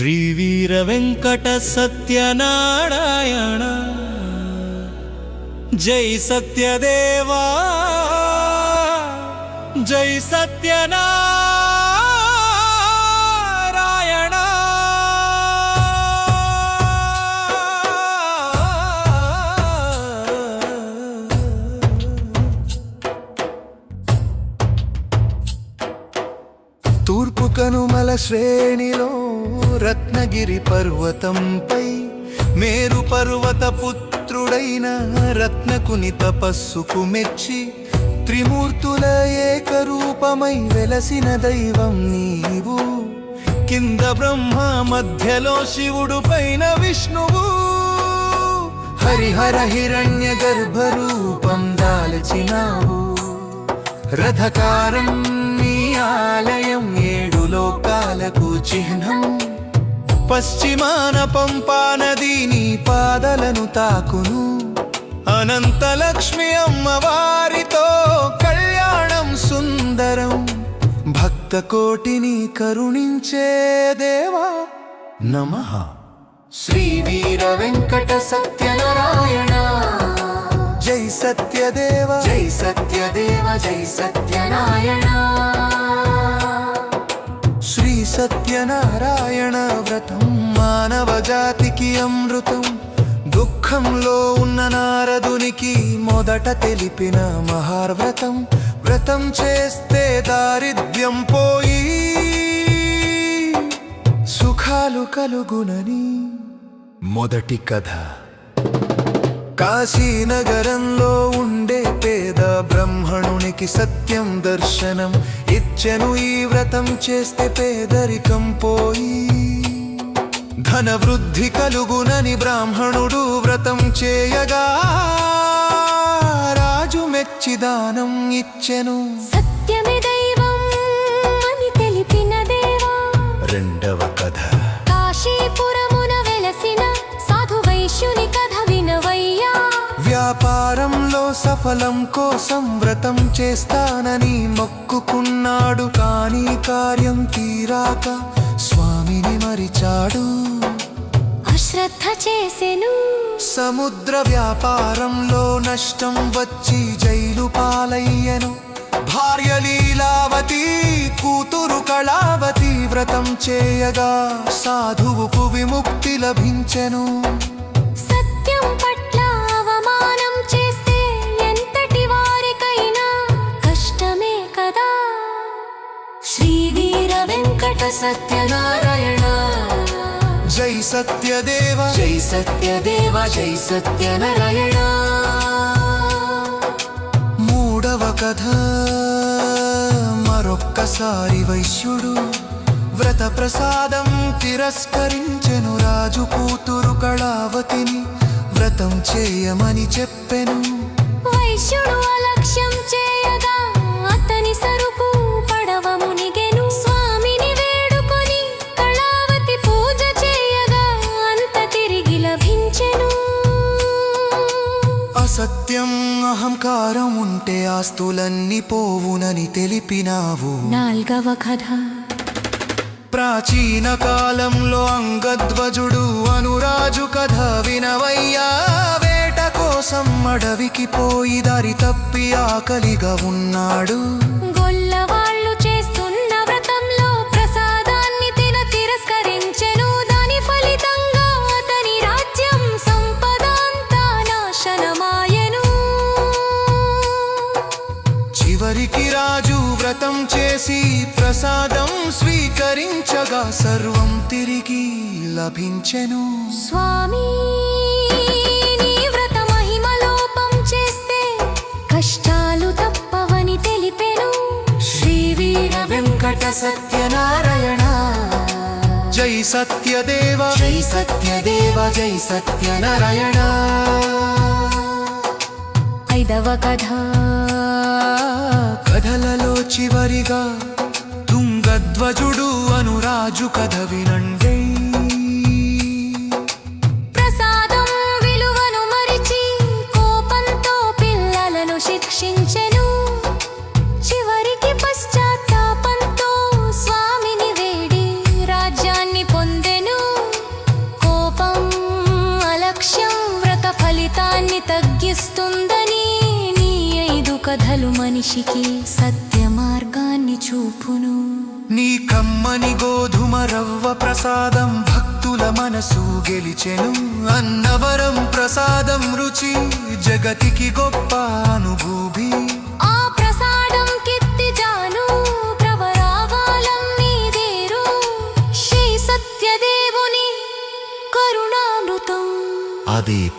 శ్రీవీర వెంకట సత్యనారాయణ. జై సత్యదేవా. జై సత్యనారాయణ. తూర్పు కనుమల శ్రేణిలో రత్నగిరి పర్వతంపై మేరు పర్వత పుత్రుడైన రత్నకుని తపస్సుకు మెచ్చి త్రిమూర్తుల ఏకరూపమై వెలసిన దైవం నీవు. కింద బ్రహ్మ మధ్యలో శివుడు పైన విష్ణువు. హరిహర హిరణ్య గర్భరూపం దాల్చినావు. రథకారం నీ ఆలయం ఏడు లోకాలకు చిహ్నం. పశ్చిమాన పంపా నది నీ పాదలను తాకును. అనంత లక్ష్మి అమ్మవారితో కళ్యాణం సుందరం. భక్త కోటిని కరుణించే దేవా నమ. శ్రీ వీర వెంకట సత్యనారాయణ. జై సత్యదేవ. జై సత్యదేవ జై సత్యనారాయణ. సత్యనారాయణ వ్రతం మానవ జాతికి అమృతం. దుఃఖంలో ఉన్న నారదునికి మొదట తెలిపిన మహార్వ్రతం వ్రతం చేస్తే దారిద్ర్యం పోయి సుఖాలు కలుగునని. మొదటి కథ. కాశీనగరంలో ఉండే పేద బ్రహ్మణునికి సత్యం దర్శనం. ఇచ్చను ఈ వ్రతం చేస్తే పేదరికం పోయి. ధన వృద్ధి కలుగునని బ్రాహ్మణుడు వ్రతం చేయగా. రాజు మెచ్చి దానం ఇచ్చెను. సఫలం కోసం వ్రతం చేస్తానని మొక్కుకున్నాడు. కానీ కార్యం తీరాక స్వామిని మరిచాడు. అశ్రద్ధ చేసెను. సముద్ర వ్యాపారంలో నష్టం వచ్చి జైలు పాలయ్యను. భార్య లీలావతి కూతురు కళావతి వ్రతం చేయగా సాధువుకు విముక్తి లభించెను. సత్యనారాయణ జై సత్యదేవ జై సత్యదేవ జై సత్యనారాయణ మూడవ కథ మరొక్కసారి వైశ్యుడు వ్రత ప్రసాదం తిరస్కరించెను రాజు కూతురు కళావతిని వ్రతం చేయమని చెప్పెను అసత్యం అహంకారం ఉంటే ఆస్తులన్నీ పోవునని తెలిపినావు. నాల్గవ కథ. ప్రాచీన కాలంలో అంగధ్వజుడు అనురాజు కథ వినవయ్యా. వేట కోసం అడవికి పోయి దారి తప్పి ఆకలిగా ఉన్నాడు. గొల్లవాళ్ళు చివరికి రాజు వ్రతం చేసి ప్రసాదం స్వీకరించగా సర్వం తిరిగి లభించెను. స్వామి కష్టాలు తప్పవని తెలిపెను. శ్రీ వీర వెంకట సత్యనారాయణ. జై సత్యదేవ. జై సత్యదేవ జై సత్యనారాయణ. ఐదవ కథ. కథలలో చివరిగా తుంగధ్వజుడు అనురాజు కథ వినండి. ప్రసాదం విలువను మరిచి కోపంతో పిల్లలను శిక్షించెను. చివరికి పశ్చాత్తాపంతో స్వామిని వేడి రాజ్యాన్ని పొందెను. కోపం అలక్ష్యం వ్రత ఫలితాన్ని తగ్గిస్తుందని కథలు మనిషికి సత్య మార్గాన్ని చూపును. నీ కమ్మని గోధుమ రవ్వ ప్రసాదం భక్తుల మనసు గెలిచెను. అన్నవరం ప్రసాదం రుచి జగతికి గొప్ప అనుభూతి.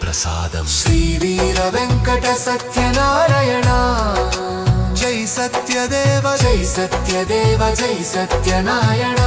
ప్రసాదం శ్రీ వీర వెంకట సత్యనారాయణ జై సత్యదేవ జై సత్యదేవ జై సత్యనారాయణ